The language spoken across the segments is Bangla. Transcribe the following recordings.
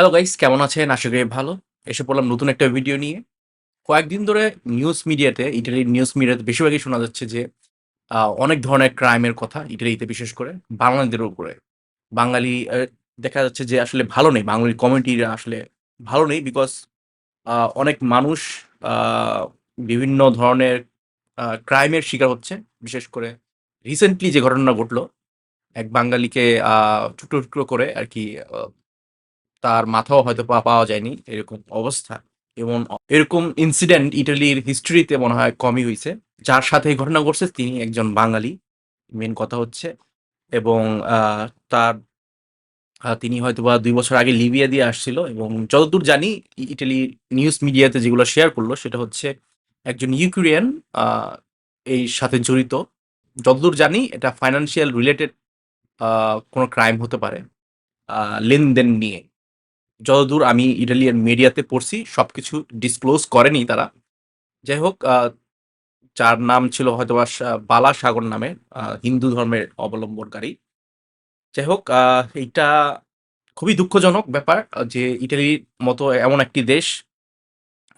হ্যালো গাইস কেমন আছেন? আশা করি ভালো। এসে পড়লাম নতুন একটা ভিডিও নিয়ে। কয়েকদিন ধরে নিউজ মিডিয়াতে ইটালির নিউজ মিডিয়াতে বেশিরভাগই শোনা যাচ্ছে যে অনেক ধরনের ক্রাইমের কথা ইটালিতে বিশেষ করে বাঙালিদের উপরে। বাঙালি দেখা যাচ্ছে যে আসলে ভালো নেই। বাঙালি কমিউনিটিরা আসলে ভালো নেই বিকজ অনেক মানুষ বিভিন্ন ধরনের ক্রাইমের শিকার হচ্ছে। বিশেষ করে রিসেন্টলি যে ঘটনা ঘটলো, এক বাঙালিকে টুকরো টুকরো করে আর কি তার মাথাও হয়তো পাওয়া যায়নি, এরকম অবস্থা। এবং এরকম ইনসিডেন্ট ইটালির হিস্ট্রিতে মনে হয় কমই হয়েছে। যার সাথে এই ঘটনা ঘটছে, তিনি একজন বাঙালি মেন কথা হচ্ছে। এবং তার তিনি হয়তো বা দুই বছর আগে লিবিয়া দিয়ে আসছিল। এবং যতদূর জানি ইটালি নিউজ মিডিয়াতে যেগুলো শেয়ার করল, সেটা হচ্ছে একজন ইউক্রেন এই সাথে জড়িত। যতদূর জানি, এটা ফাইনান্সিয়াল রিলেটেড কোনো ক্রাইম হতে পারে লেনদেন নিয়ে। যতদূর আমি ইটালিয়ান মিডিয়াতে পড়ছি, সবকিছু ডিসক্লোজ করেনি তারা। যাই হোক যার নাম ছিল হয়তোবা বালা সাগর নামে হিন্দু ধর্মের অবলম্বনকারী। যাই হোক এইটা খুবই দুঃখজনক ব্যাপার যে ইটালির মতো এমন একটি দেশ,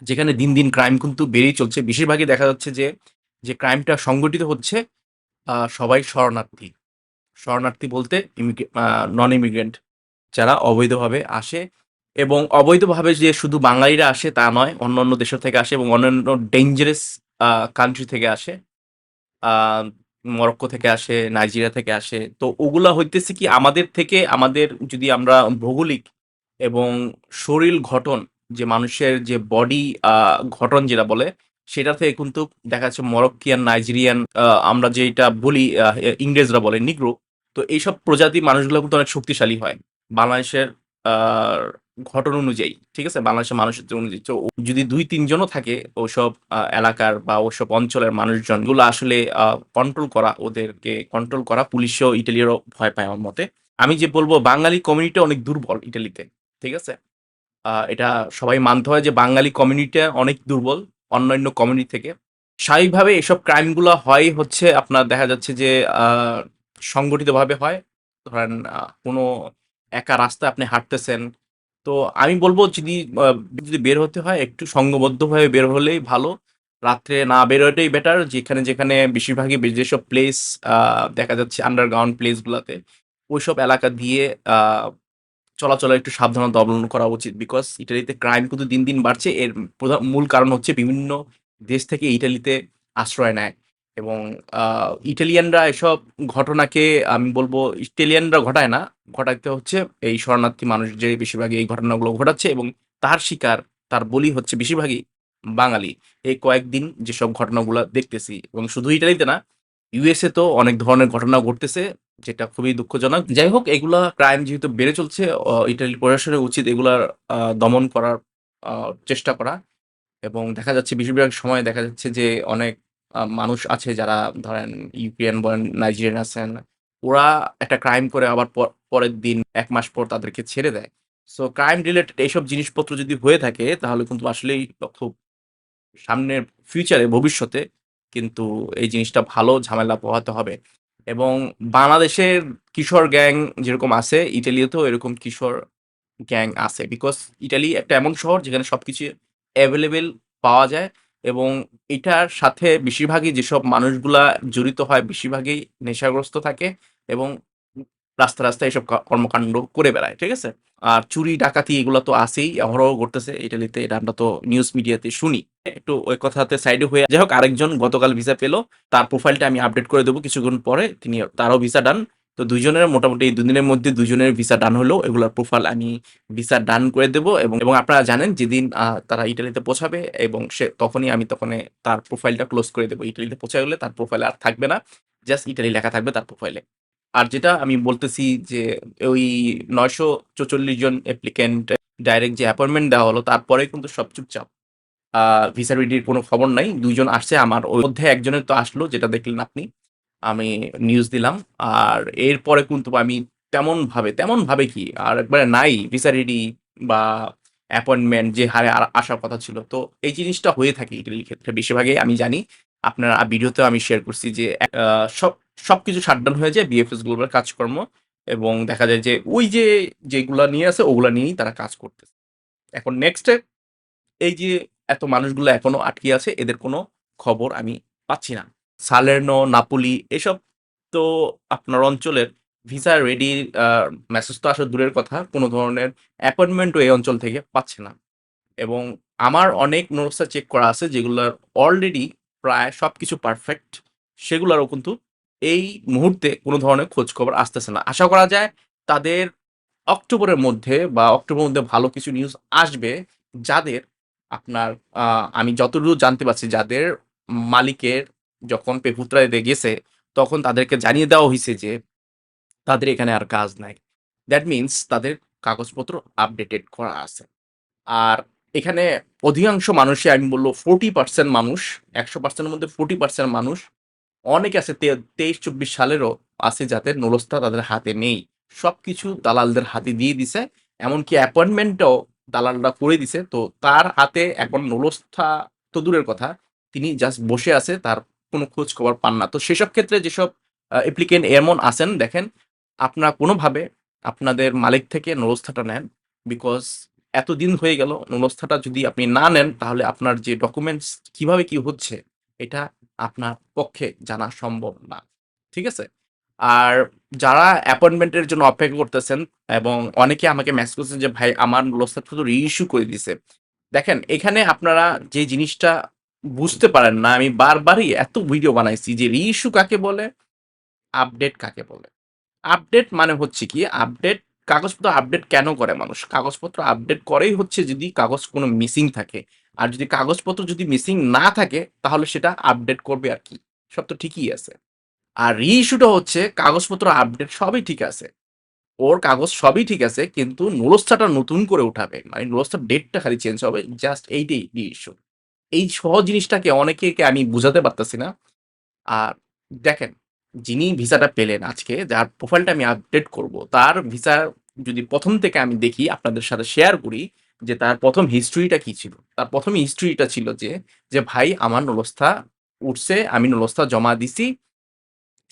যেখানে দিন দিন ক্রাইম কিন্তু বেড়েই চলছে। বেশিরভাগই দেখা যাচ্ছে যে যে ক্রাইমটা সংগঠিত হচ্ছে সবাই শরণার্থী। শরণার্থী বলতে নন ইমিগ্রেন্ট যারা অবৈধভাবে আসে এবং অবৈধভাবে যে শুধু বাঙালিরা আসে তা নয়, অন্য অন্য দেশ থেকে আসে এবং অন্যান্য ডেঞ্জারাস কান্ট্রি থেকে আসে। মরক্কো থেকে আসে, নাইজেরিয়া থেকে আসে। তো ওগুলা হইতেছে কি, আমাদের থেকে আমাদের যদি আমরা ভৌগোলিক এবং শরীর গঠন, যে মানুষের যে বডি গঠন যেটা বলে, সেটা থেকে কিন্তু দেখা যাচ্ছে মরক্কিয়ান, নাইজেরিয়ান আমরা যেটা বলি ইংরেজরা বলে, নিগ্রো। তো এইসব প্রজাতি মানুষগুলো কিন্তু অনেক শক্তিশালী হয়। বাংলাদেশের ঘটন অনুযায়ী, ঠিক আছে? বাংলাদেশের মানুষের অনুযায়ী। তো যদি দুই তিনজনও থাকে, ওসব এলাকার বা ওসব অঞ্চলের মানুষজনগুলো আসলে কন্ট্রোল করা, ওদেরকে কন্ট্রোল করা, পুলিশও ইটালিরও ভয় পায় আমার মতে। আমি যে বলব, বাঙালি কমিউনিটি অনেক দুর্বল ইটালিতে, ঠিক আছে? এটা সবাই মানতে হয় যে বাঙালি কমিউনিটি অনেক দুর্বল, অন্যান্য কমিউনিটি থেকে। স্বাভাবিকভাবে এসব ক্রাইমগুলো হয় হচ্ছে, আপনার দেখা যাচ্ছে যে সংগঠিতভাবে হয়। ধরেন কোনো একা রাস্তায় আপনি হাঁটতেছেন তো আমি বলব যদি যদি বের হতে হয়, একটু সংঘবদ্ধভাবে বের হলেই ভালো। রাত্রে না বেরোটাই বেটার যেখানে যেখানে বেশিরভাগই যেসব প্লেস দেখা যাচ্ছে আন্ডারগ্রাউন্ড প্লেসগুলোতে ওইসব এলাকা দিয়ে চলাচলে একটু সাবধানতা অবলম্বন করা উচিত। বিকজ ইটালিতে ক্রাইম কিন্তু দিন দিন বাড়ছে। এর প্রধান, মূল কারণ হচ্ছে বিভিন্ন দেশ থেকে ইটালিতে আশ্রয় নেয়। এবং ইটালিয়ানরা এসব ঘটনাকে আমি বলব ইটালিয়ানরা ঘটায় না। ঘটাইতে হচ্ছে এই শরণার্থী মানুষ যে বেশিরভাগই এই ঘটনাগুলো ঘটাচ্ছে এবং তার শিকার, তার বলি হচ্ছে বেশিরভাগই বাঙালি। এই কয়েকদিন যেসব ঘটনাগুলো দেখতেছি এবং শুধু ইটালিতে না ইউএসএ তো অনেক ধরনের ঘটনা ঘটতেছে যেটা খুবই দুঃখজনক। যাই হোক, এগুলা ক্রাইম যেহেতু বেড়ে চলছে ইটালির প্রশাসনের উচিত এগুলার দমন করার চেষ্টা করা এবং দেখা যাচ্ছে বেশিরভাগ সময় দেখা যাচ্ছে যে অনেক মানুষ আছে যারা ধরেন ইউক্রেন বলেন, নাইজেরিয়ান আছেন, ওরা একটা ক্রাইম করে আবার পর- পরের দিন, এক মাস পর তাদেরকে ছেড়ে দেয়। সো ক্রাইম রিলেটেড এইসব জিনিসপত্র যদি হয়ে থাকে, তাহলে কিন্তু আসলেই খুব সামনের ফিউচারে ভবিষ্যতে কিন্তু এই জিনিসটা ভালো ঝামেলা পোহাতে হবে। এবং বাংলাদেশের কিশোর গ্যাং যেরকম আছে, ইটালিতেও এরকম কিশোর গ্যাং আছে। বিকজ ইটালি একটা এমন শহর যেখানে সব সবকিছু অ্যাভেলেবেল পাওয়া যায়। এবং এটার সাথে বেশিরভাগই যেসব মানুষগুলা জড়িত হয়, বেশিরভাগই নেশাগ্রস্ত থাকে এবং রাস্তা রাস্তায় এসব কর্মকাণ্ড করে বেড়ায়, ঠিক আছে? আর চুরি, ডাকাতি এগুলো তো আছেই, অহরহ ঘটতেছে, ইটালিতে এটা আমরা তো নিউজ মিডিয়াতে শুনি। একটু ওই কথাতে সাইডে হয়ে যাই হোক, আরেকজন গতকাল ভিসা পেল, তার প্রোফাইলটা আমি আপডেট করে দেবো, কিছুক্ষণ পরে তিনি তারও ভিসা ডান তো দুইজনের মোটামুটি এই দুদিনের মধ্যে দুজনের ভিসা ডান হলো, এগুলোর প্রোফাইল আমি ভিসা ডান করে দেবো এবং এবং আপনারা জানেন যেদিন তারা ইটালিতে পৌঁছাবে এবং সে তখনই আমি তখন তার প্রোফাইলটা ক্লোজ করে দেবো। ইটালিতে পৌঁছে গেলে তার প্রোফাইল আর থাকবে না জাস্ট ইটালি লেখা থাকবে তার প্রোফাইলে আর যেটা আমি বলতেছি যে, ওই নয়শো চৌচল্লিশ জন অ্যাপ্লিকেন্ট ডাইরেক্ট যে অ্যাপয়েন্টমেন্ট দেওয়া হলো, তারপরে কিন্তু সব চুপচাপ। ভিসা রেডির কোনো খবর নাই দুইজন আসছে আমার ওর মধ্যে একজনের তো আসলো, যেটা দেখলেন আপনি। আমি নিউজ দিলাম আর এরপরে কিন্তু আমি তেমন ভাবে তেমন ভাবে কি আর একবারে নাই ভিসা রেডি বা অ্যাপয়েন্টমেন্ট যে হারে আসার কথা ছিল তো এই জিনিসটা হয়ে থাকে ইটালির ক্ষেত্রে বেশিরভাগই আমি জানি আপনার ভিডিওতেও আমি শেয়ার করছি যে আহ, সব সবকিছু শাটডাউন হয়ে যায় বিএফএস গ্লোবাল কাজকর্ম এবং দেখা যায় যে ওই যে যেগুলা নিয়ে আছে ওগুলা নিয়েই তারা কাজ করতেছে। এখন নেক্সটে এই যে এত মানুষগুলো এখনও আটকে আছে এদের কোনো খবর আমি পাচ্ছি না। সালের্নো, নাপোলি এসব তো আপনার অঞ্চলের ভিসা রেডি মেসেজ তো আসা দূরের কথা। কোনো ধরনের অ্যাপয়েন্টমেন্টও এই অঞ্চল থেকে পাচ্ছে না। এবং আমার অনেক নোটসা চেক করা আছে যেগুলোর অলরেডি প্রায় সব কিছু পারফেক্ট। সেগুলারও কিন্তু এই মুহূর্তে কোনো ধরনের খোঁজখবর আসতেছে না। আশা করা যায় তাদের অক্টোবরের মধ্যে বা অক্টোবরের মধ্যে ভালো কিছু নিউজ আসবে যাদের আপনার আমি যতদূর জানতে পারছি যাদের মালিকের যখন পেপুত্রাতে গেছে তখন তাদেরকে জানিয়ে দেওয়া হয়েছে যে, তাদের এখানে আর কাজ নাই। দ্যাট মিনস তাদের কাগজপত্র আপডেটেড করা আছে। আর এখানে অধিকাংশ মানুষই, আমি বলব 40% মানুষ, একশো পার্সেন্টের মধ্যে 40% মানুষ, অনেকে আছে তেইশ ২৩-২৪ সালেরও আছে যাদের নুলস্থা তাদের হাতে নেই। সব কিছু দালালদের হাতে দিয়ে দিছে। এমনকি অ্যাপয়েন্টমেন্টও দালালরা করে দিছে। তো তার হাতে এখন নুলস্থা তো দূরের কথা। তিনি জাস্ট বসে আছে। তার কোনো খোঁজ খবর পান না। তো সেসব ক্ষেত্রে যেসব আ অ্যাপ্লিক্যান্ট এমন আছেন, দেখেন, আপনারা কোনোভাবে আপনাদের মালিক থেকে নুলস্থাটা নেন। বিকজ এতদিন হয়ে গেল, নুলস্থাটা যদি আপনি না নেন, তাহলে আপনার যে ডকুমেন্টস কীভাবে কি হচ্ছে, এটা আপনার পক্ষে জানা সম্ভব না। ঠিক আছে? আর যারা অ্যাপয়েন্টমেন্টের জন্য অপেক্ষা করতেছেন এবং অনেকে আমাকে মেসেজ করছেন যে, ভাই, আমার নুলস্থাটা তো রিইস্যু করে দিছে। দেখেন, এখানে আপনারা যে জিনিসটা বুঝতে পারেন না, আমি বারবারই এত ভিডিও বানাইছি যে রিইস্যু কাকে বলে? আপডেট কাকে বলে? আপডেট মানে হচ্ছে কি আপডেট কাগজপত্র আপডেট কেন করে মানুষ? কাগজপত্র আপডেট করেই হচ্ছে যদি কাগজ কোনো মিসিং থাকে। আর যদি কাগজপত্র যদি মিসিং না থাকে, তাহলে সেটা আপডেট করবে আর কি? সব তো ঠিকই আছে। আর রিইস্যুটা হচ্ছে কাগজপত্র আপডেট সবই ঠিক আছে। ওর কাগজ সবই ঠিক আছে, কিন্তু নুলস্থাটা নতুন করে উঠাবে। মানে নুলস্থার ডেটটা খালি চেঞ্জ হবে। জাস্ট এইটাই রিইস্যু। এই সহজ জিনিসটাকে অনেকে আমি বুঝাতে পারতেছি না। আর দেখেন যিনি ভিসাটা পেলেন আজকে যার প্রোফাইলটা আমি আপডেট করব তার ভিসা যদি প্রথম থেকে আমি দেখি আপনাদের সাথে শেয়ার করি যে তার প্রথম হিস্ট্রিটা কি ছিল? তার প্রথম হিস্ট্রিটা ছিল যে, যে ভাই আমার নলস্থা উঠছে, আমি নলস্থা জমা দিছি।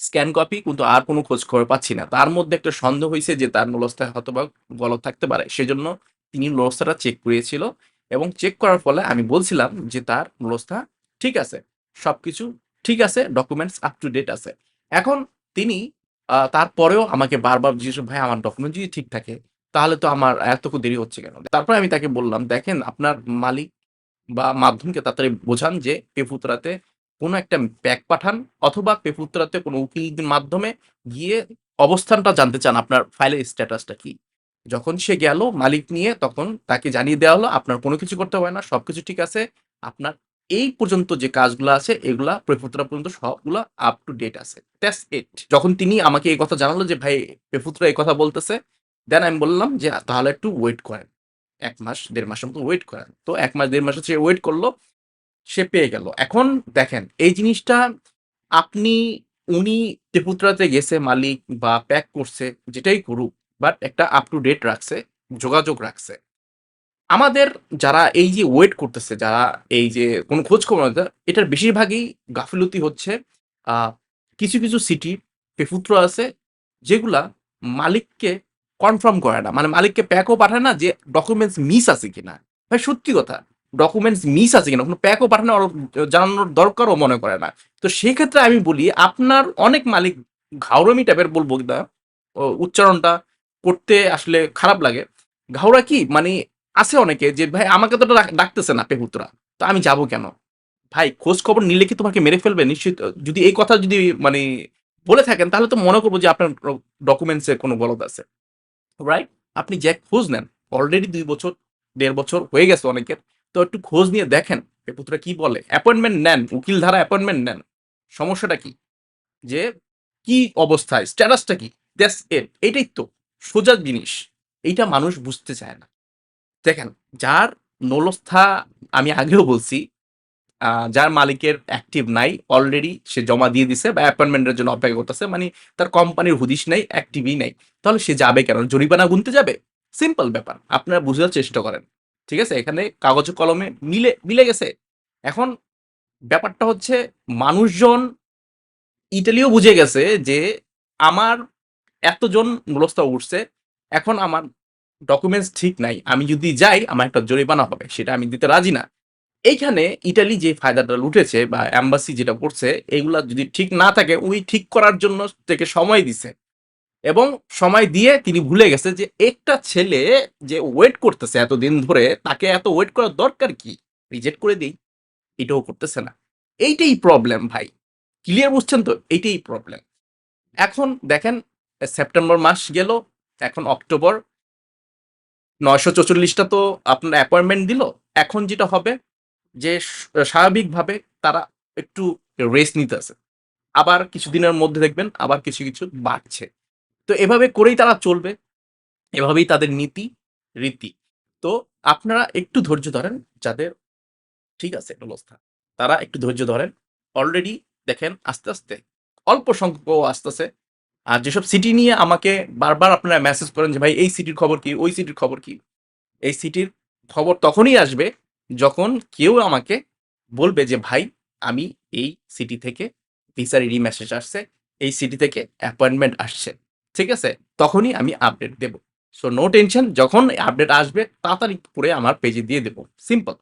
স্ক্যান কপি কিন্তু আর কোনো খোঁজ খবর পাচ্ছি না। তার মধ্যে একটা সন্দেহ হয়েছে যে তার নুলস্থায় হয়তোবা গলত থাকতে পারে। সেজন্য তিনি নুলস্থাটা চেক করিয়েছিল এবং চেক করার ফলে আমি বলছিলাম যে তার মূলস্থা ঠিক আছে। সবকিছু ঠিক আছে, ডকুমেন্টস আপ টু ডেট আছে। এখন তিনি তারপরেও আমাকে বারবার জিজ্ঞেস ভাই আমার ডকুমেন্ট যদি ঠিক থাকে তাহলে তো আমার এতটুকু দেরি হচ্ছে কেন? তারপরে আমি তাকে বললাম, "দেখেন আপনার মালিক বা মাধ্যমকে তাড়াতাড়ি বোঝান যে পেপুত্রাতে কোনো একটা প্যাক পাঠান অথবা পেপুত্রাতে কোনো উকিলদের মাধ্যমে গিয়ে অবস্থানটা জানতে চান আপনার ফাইলের স্ট্যাটাসটা কি?" যখন সে গেল মালিক নিয়ে তখন তাকে জানিয়ে দেওয়া হলো, "আপনার কোনো কিছু করতে হবে না। সবকিছু ঠিক আছে। আপনার এই পর্যন্ত যে কাজগুলো আছে এগুলা পেপুত্রা পর্যন্ত সবগুলা আপ টু ডেট আছে। That's it." যখন তিনি আমাকে এই কথা জানালো যে ভাই পেপুত্রা এই কথা বলতেছে, দেন আমি বললাম যে তাহলে একটু ওয়েট করেন। এক মাস দেড় মাসের মতো ওয়েট করেন। তো এক মাস দেড় মাস সে ওয়েট করল সে পেয়ে গেল। এখন দেখেন এই জিনিসটা আপনি উনি পেপুত্রাতে গেছে মালিক বা প্যাক করছে যেটাই করুক বাট একটা আপ টু ডেট রাখছে, যোগাযোগ রাখছে। আমাদের যারা এই যে ওয়েট করতেছে, যারা এই যে কোনো খোঁজ খবর এটার বেশিরভাগই গাফিলতি হচ্ছে কিছু, কিছু সিটি পেপুত্র আছে যেগুলা মালিককে কনফার্ম করে না। মানে মালিককে প্যাকও পাঠায় না যে ডকুমেন্টস মিস আছে কিনা। ভাই সত্যি কথা। ডকুমেন্টস মিস আছে কিনা। কোনো প্যাকও পাঠানো জানানোর দরকারও মনে করে না। তো সেক্ষেত্রে আমি বলি আপনার অনেক মালিক ঘাউরামি টাইপের বলব না। উচ্চারণটা করতে আসলে খারাপ লাগে। ঘাউরা কি? মানে আছে অনেকে যে, ভাই, আমাকে তো ডাক, ডাকতেছে না পেপুত্রা। তো আমি যাব কেন? ভাই, খোঁজ খবর নিলে কি তোমাকে মেরে ফেলবে? নিশ্চিত, যদি এই কথা যদি মানে বলে থাকেন, তাহলে তো মনে করব যে আপনার ডকুমেন্টস কোনো গলদ আছে। রাইট? আপনি যে খোঁজ নেন। অলরেডি দুই বছর, দেড় বছর হয়ে গেছে অনেকের। তো একটু খোঁজ নিয়ে দেখেন পেপুত্রা কি বলে। অ্যাপয়েন্টমেন্ট নেন। উকিল ধারা অ্যাপয়েন্টমেন্ট নেন। সমস্যাটা কি? যে, কি অবস্থায়? স্ট্যাটাসটা কি? That's it. এটাই তো সোজা জিনিস। এইটা মানুষ বুঝতে চায় না। দেখেন যার নলস্থা আমি আগেও বলছি যার মালিকের অ্যাক্টিভ নাই অলরেডি সে জমা দিয়ে দিছে বা অ্যাপয়েন্টমেন্টের জন্য অপেক্ষা করতেছে। মানে তার কোম্পানির হুদিস নাই, অ্যাক্টিভই নাই। তাহলে সে যাবে কেন? জরিমানা গুনতে যাবে? সিম্পল ব্যাপার। আপনারা বুঝার চেষ্টা করেন। ঠিক আছে? এখানে কাগজে কলমে মিলে মিলে গেছে। এখন ব্যাপারটা হচ্ছে মানুষজন ইটালিও বুঝে গেছে যে আমার এতজন মূলস্থা উঠছে, এখন আমার ডকুমেন্টস ঠিক নাই। আমি যদি যাই, আমার একটা জরিমানা হবে, সেটা আমি দিতে রাজি না। এইখানে ইটালি যে ফায়দাটা লুটেছে বা অ্যাম্বাসি যেটা করছে এগুলা যদি ঠিক না থাকে ওই ঠিক করার জন্য থেকে সময় দিছে। এবং সময় দিয়ে তিনি ভুলে গেছে যে একটা ছেলে যে ওয়েট করতেছে এতদিন ধরে, তাকে এত ওয়েট করার দরকার কি? রিজেক্ট করে দিই। এটাও করতেছে না। এইটাই প্রবলেম ভাই। ক্লিয়ার বুঝছেন তো? এইটাই প্রবলেম এখন দেখেন সেপ্টেম্বর মাস গেল, এখন অক্টোবর। নয়শো চৌচল্লিশটা তো আপনার অ্যাপয়েন্টমেন্ট দিল। এখন যেটা হবে যে স্বাভাবিকভাবে তারা একটু রেস্ট নিতেছে আবার কিছুদিনের মধ্যে দেখবেন আবার কিছু কিছু বাড়ছে। তো এভাবে করেই তারা চলবে। এভাবেই তাদের নীতি, রীতি। তো আপনারা একটু ধৈর্য ধরেন যাদের, ঠিক আছে অবস্থা। তারা একটু ধৈর্য ধরেন। অলরেডি দেখেন আস্তে আস্তে, অল্প সংখ্যক আসতেছে। আর যেসব সিটি নিয়ে আমাকে বারবার আপনারা মেসেজ করেন যে, ভাই, এই সিটির খবর কি? ওই সিটির খবর কি? এই সিটির খবর তখনই আসবে যখন কেউ আমাকে বলবে যে, ভাই, আমি এই সিটি থেকে ভিসার রি মেসেজ আসছে, এই সিটি থেকে অ্যাপয়েন্টমেন্ট আসছে। ঠিক আছে? তখনই আমি আপডেট দেব। সো নো টেনশন যখন আপডেট আসবে, তাড়াতাড়ি করে আমার পেজে দিয়ে দেবো। সিম্পল